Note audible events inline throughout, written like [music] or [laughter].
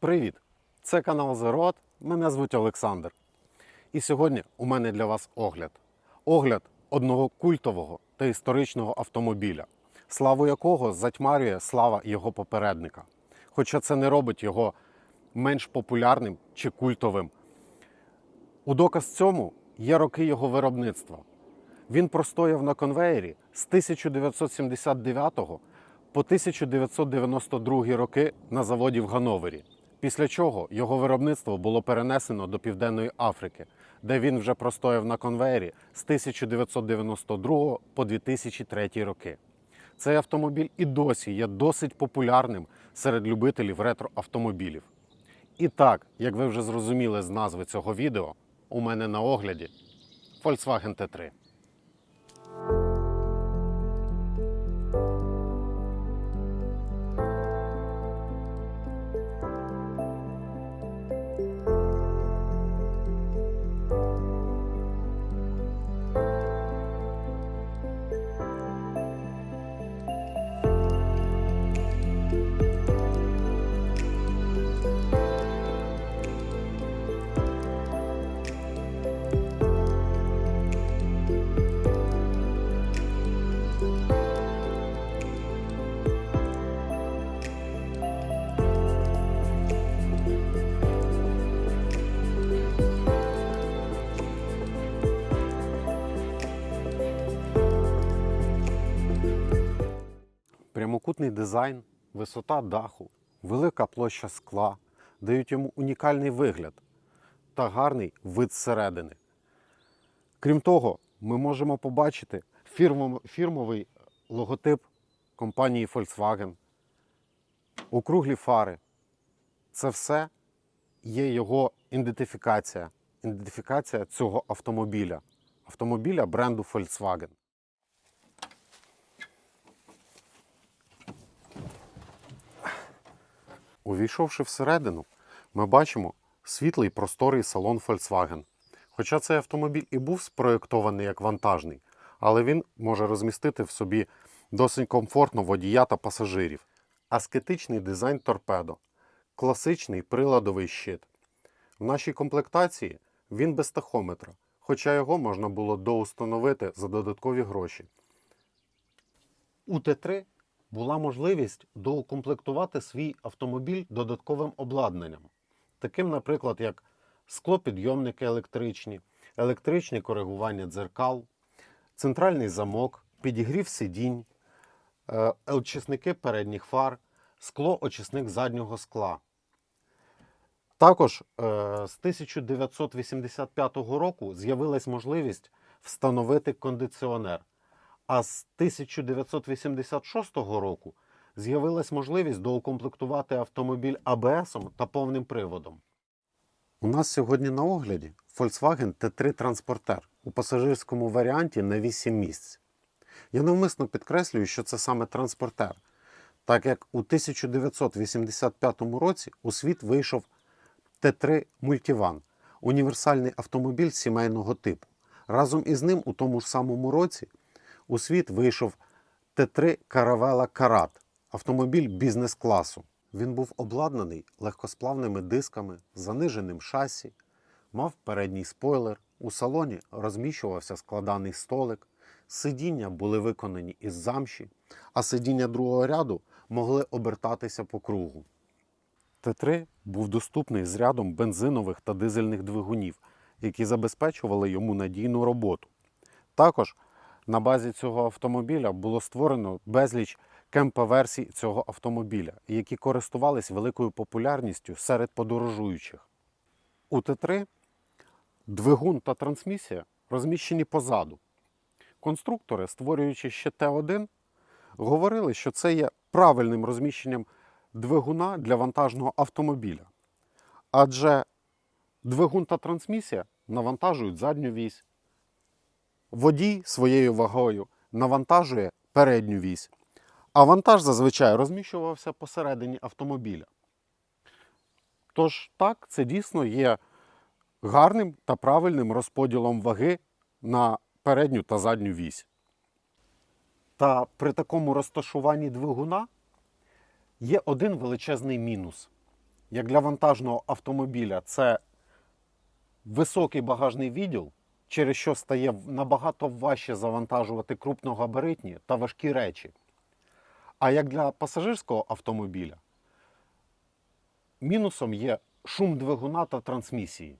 Привіт! Це канал Road, Мене звуть Олександр. І сьогодні у мене для вас огляд. Огляд одного культового та історичного автомобіля, славу якого затьмарює слава його попередника. Хоча це не робить його менш популярним чи культовим. У доказ цьому є роки його виробництва. Він простояв на конвеєрі з 1979 по 1992 роки на заводі в Гановері. Після чого його виробництво було перенесено до Південної Африки, де він вже простояв на конвеєрі з 1992 по 2003 роки. Цей автомобіль і досі є досить популярним серед любителів ретро-автомобілів. І так, як ви вже зрозуміли з назви цього відео, у мене на огляді Volkswagen T3. Прямокутний дизайн, висота даху, велика площа скла дають йому унікальний вигляд та гарний вид зсередини. Крім того, ми можемо побачити фірмовий логотип компанії Volkswagen, округлі фари. Це все є його ідентифікація, ідентифікація цього автомобіля, автомобіля бренду Volkswagen. Увійшовши всередину, ми бачимо світлий просторий салон Volkswagen. Хоча цей автомобіль і був спроєктований як вантажний, але він може розмістити в собі досить комфортно водія та пасажирів. Аскетичний дизайн торпедо, класичний приладовий щит. В нашій комплектації він без тахометра, хоча його можна було доустановити за додаткові гроші. У Т3 була можливість доукомплектувати свій автомобіль додатковим обладнанням, таким, наприклад, як склопідйомники електричні, електричне коригування дзеркал, центральний замок, підігрів сидінь, е, очисники передніх фар, склоочисник заднього скла. Також е, з 1985 року з'явилась можливість встановити кондиціонер. А з 1986 року з'явилась можливість доукомплектувати автомобіль АБС та повним приводом. У нас сьогодні на огляді Volkswagen T3 Transporter у пасажирському варіанті на 8 місць. Я навмисно підкреслюю, що це саме транспортер, так як у 1985 році у світ вийшов Т3 Multivan – універсальний автомобіль сімейного типу. Разом із ним у тому ж самому році у світ вийшов Т3 Caravella Karat – автомобіль бізнес-класу. Він був обладнаний легкосплавними дисками, заниженим шасі, мав передній спойлер, у салоні розміщувався складаний столик, сидіння були виконані із замші, а сидіння другого ряду могли обертатися по кругу. Т3 був доступний з рядом бензинових та дизельних двигунів, які забезпечували йому надійну роботу. Також на базі цього автомобіля було створено безліч кемпа-версій цього автомобіля, які користувались великою популярністю серед подорожуючих. У Т3 двигун та трансмісія розміщені позаду. Конструктори, створюючи ще Т1, говорили, що це є правильним розміщенням двигуна для вантажного автомобіля. Адже двигун та трансмісія навантажують задню вісь, водій своєю вагою навантажує передню вісь, а вантаж зазвичай розміщувався посередині автомобіля. Тож так, це дійсно є гарним та правильним розподілом ваги на передню та задню вісь. Та при такому розташуванні двигуна є один величезний мінус. як для вантажного автомобіля, це високий багажний відділ, через що стає набагато важче завантажувати крупногабаритні та важкі речі. А як для пасажирського автомобіля, мінусом є шум двигуна та трансмісії.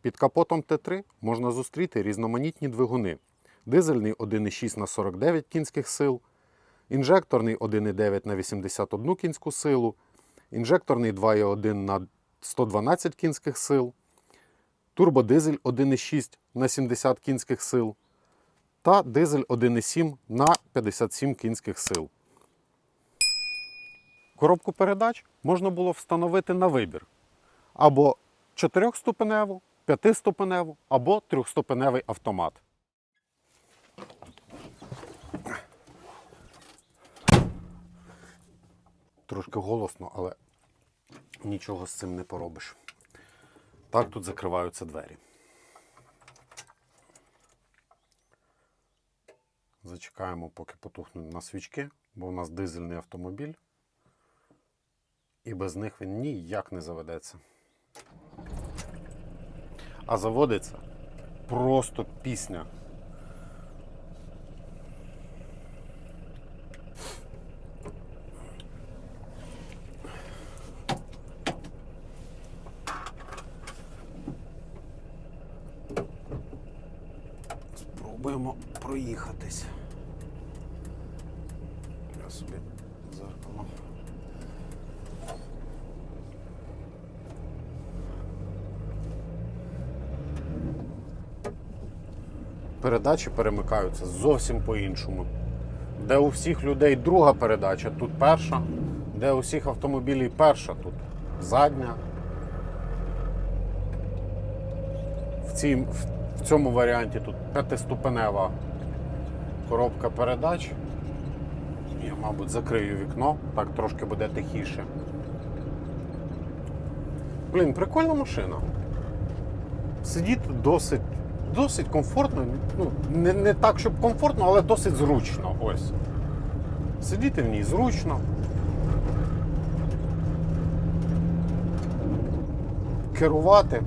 Під капотом Т3 можна зустріти різноманітні двигуни. Дизельний 1,6 на 49 кінських сил, інжекторний 1,9 на 81 кінську силу, інжекторний 2,1 на 112 кінських сил, турбодизель 1,6 на 70 кінських сил та дизель 1,7 на 57 кінських сил. Коробку передач можна було встановити на вибір або 4-ступеневу, 5-ступеневу або 3-ступеневий автомат. Трошки голосно, але нічого з цим не поробиш. Так тут закриваються двері. Зачекаємо, поки потухнуть на свічки, бо у нас дизельний автомобіль. І без них він ніяк не заведеться. А заводиться просто пісня. Спробуємо проїхатись. Я собі дзеркало. Передачі перемикаються зовсім по-іншому. Де у всіх людей друга передача, тут перша, де у всіх автомобілів перша, тут задня. В, цій, в, в цьому варіанті тут п'ятиступенева коробка передач. Я, мабуть, закрию вікно, так трошки буде тихіше. Блін, прикольна машина. Сидіти досить, досить комфортно. Ну, не, не так, щоб комфортно, але досить зручно. Ось. Сидіти в ній зручно. Керувати,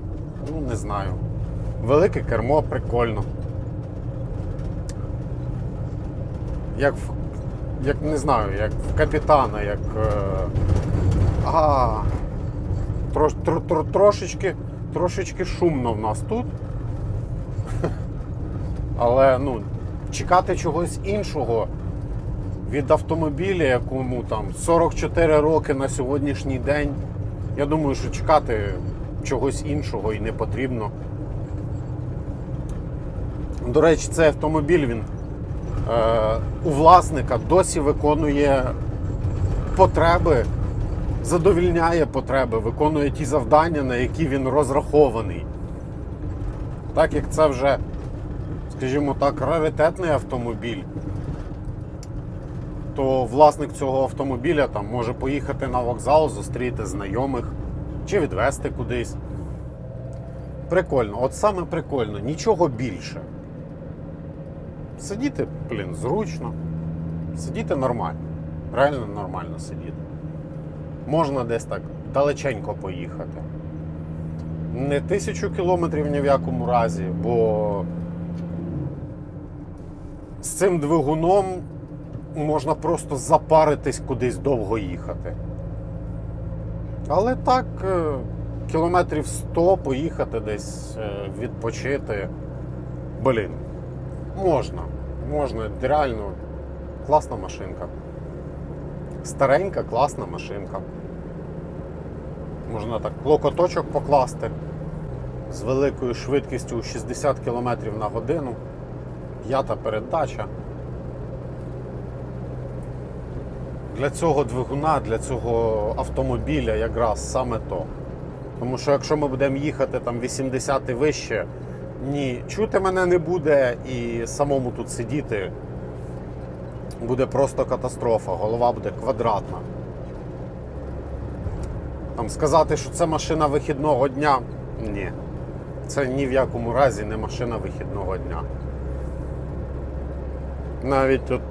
ну не знаю. Велике кермо прикольно. Як в, як не знаю, як в капітана, як. Е, а, трош, тро, тро, трошечки, трошечки шумно в нас тут. [laughs] Але ну, чекати чогось іншого від автомобіля, якому там 44 роки на сьогоднішній день. Я думаю, що чекати чогось іншого і не потрібно. До речі, цей автомобіль він е, у власника досі виконує потреби, задовільняє потреби, виконує ті завдання, на які він розрахований. Так як це вже, скажімо так, раритетний автомобіль, то власник цього автомобіля там може поїхати на вокзал, зустріти знайомих чи відвезти кудись. Прикольно, от саме прикольно, нічого більше. Сидіти, блін, зручно. Сидіти нормально. Реально нормально сидіти. Можна десь так далеченько поїхати. Не тисячу кілометрів ні в якому разі, бо з цим двигуном можна просто запаритись кудись довго їхати. Але так, е, кілометрів 100 поїхати десь е, відпочити. Блін, можна. Можна, реально класна машинка. Старенька, класна машинка. Можна так локоточок покласти з великою швидкістю 60 км на годину. П'ята передача. Для цього двигуна, для цього автомобіля якраз саме то. Тому що якщо ми будемо їхати там 80 і вище, ні, чути мене не буде і самому тут сидіти буде просто катастрофа, голова буде квадратна. Там сказати, що це машина вихідного дня, ні. Це ні в якому разі не машина вихідного дня. Навіть от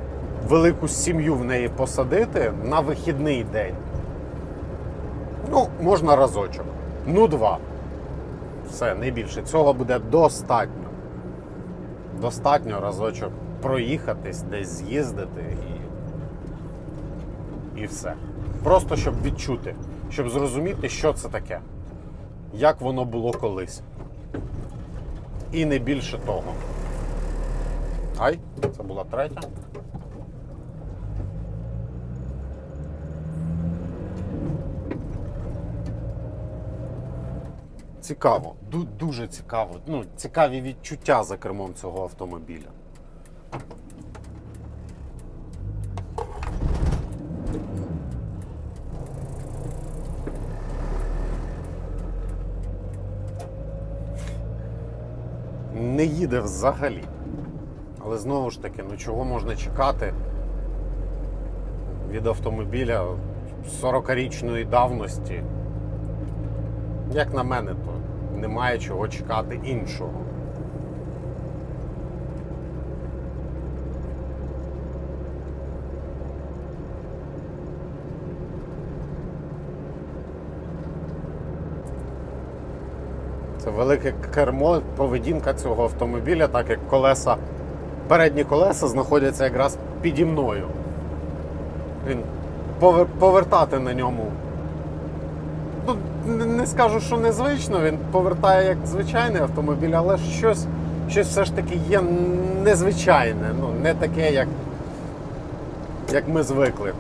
велику сім'ю в неї посадити на вихідний день. Ну, можна разочок. Ну, два. Все, не більше. Цього буде достатньо. Достатньо разочок проїхатись, десь з'їздити і. і все. Просто щоб відчути, щоб зрозуміти, що це таке, як воно було колись. І не більше того. Ай, це була третя. Цікаво, Ду- дуже цікаво. Ну, цікаві відчуття за кермом цього автомобіля. Не їде взагалі. Але знову ж таки, ну чого можна чекати від автомобіля 40-річної давності? Як на мене, то немає чого чекати іншого. Це велике кермо, поведінка цього автомобіля, так як колеса, передні колеса знаходяться якраз піді мною. Він повертати на ньому не- скажу, що незвично, він повертає як звичайний автомобіль, але щось, щось все ж таки є незвичайне, ну, не таке, як, як ми звикли.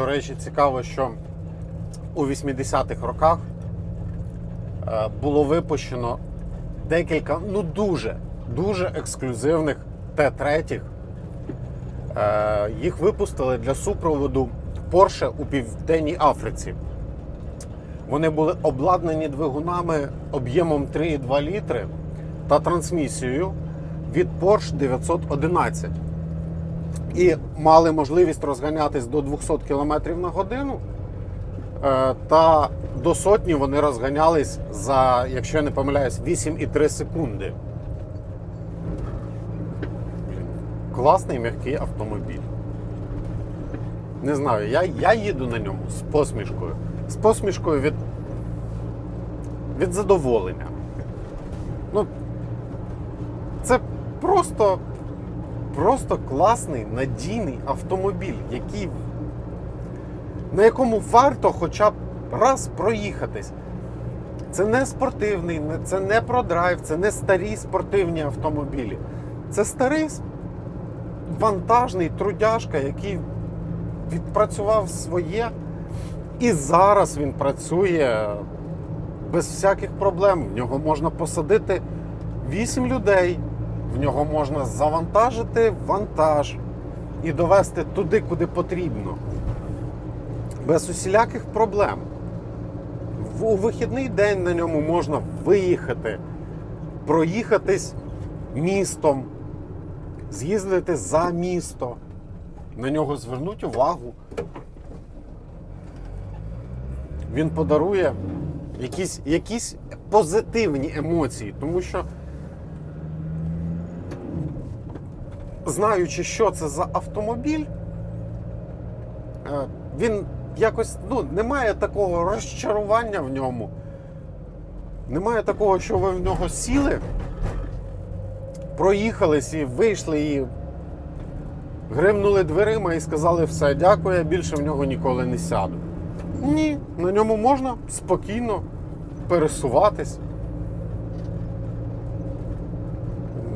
До речі, цікаво, що у 80-х роках е, було випущено декілька ну дуже, дуже ексклюзивних Т-3. Е, Їх випустили для супроводу Porsche у Південній Африці. Вони були обладнані двигунами об'ємом 3,2 літри та трансмісією від Porsche 911 і мали можливість розганятись до 200 км на годину. Е, Та до сотні вони розганялись за, якщо я не помиляюсь, 8,3 секунди. Класний м'який автомобіль. Не знаю, я, я їду на ньому з посмішкою. З посмішкою від, від задоволення. Ну, це просто просто класний надійний автомобіль, який, на якому варто хоча б раз проїхатись. Це не спортивний, це не про драйв, це не старі спортивні автомобілі. Це старий вантажний трудяшка, який відпрацював своє. І зараз він працює без всяких проблем. В нього можна посадити 8 людей, в нього можна завантажити вантаж і довести туди, куди потрібно. Без усіляких проблем. У вихідний день на ньому можна виїхати, проїхатись містом, з'їздити за місто. На нього звернуть увагу. Він подарує якісь, якісь позитивні емоції, тому що знаючи, що це за автомобіль, е, він якось ну, немає такого розчарування в ньому. Немає такого, що ви в нього сіли, проїхались і вийшли і гримнули дверима і сказали все, дякую, я більше в нього ніколи не сяду. Ні, на ньому можна спокійно пересуватись.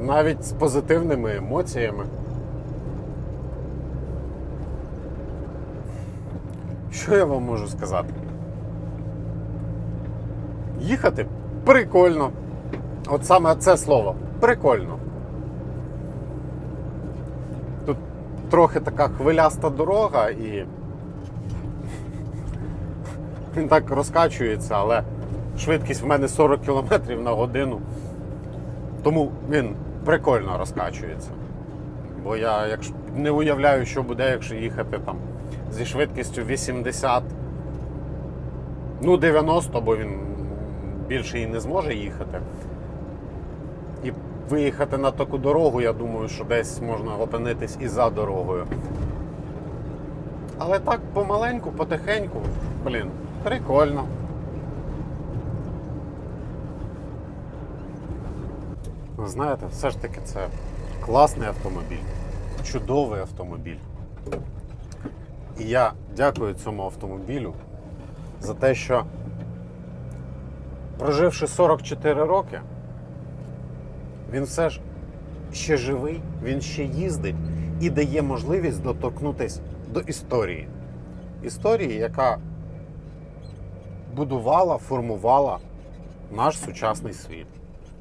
Навіть з позитивними емоціями. Що я вам можу сказати? Їхати прикольно. От саме це слово прикольно. Тут трохи така хвиляста дорога і [laughs] він так розкачується, але швидкість в мене 40 км на годину. Тому він прикольно розкачується. бо я якщо, не уявляю, що буде, якщо їхати там зі швидкістю 80, ну 90, бо він більше і не зможе їхати. І виїхати на таку дорогу, я думаю, що десь можна опинитись і за дорогою. Але так помаленьку, потихеньку, блін, прикольно. Ви знаєте, все ж таки це класний автомобіль, чудовий автомобіль. І я дякую цьому автомобілю за те, що проживши 44 роки, він все ж ще живий, він ще їздить і дає можливість доторкнутися до історії. Історії, яка будувала, формувала наш сучасний світ,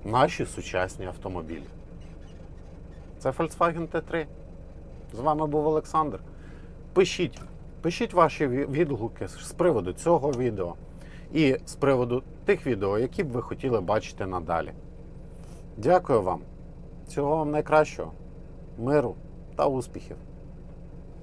наші сучасні автомобілі. Це Volkswagen T3. З вами був Олександр. Пишіть, пишіть ваші відгуки з приводу цього відео і з приводу тих відео, які б ви хотіли бачити надалі. Дякую вам. Всього вам найкращого, миру та успіхів.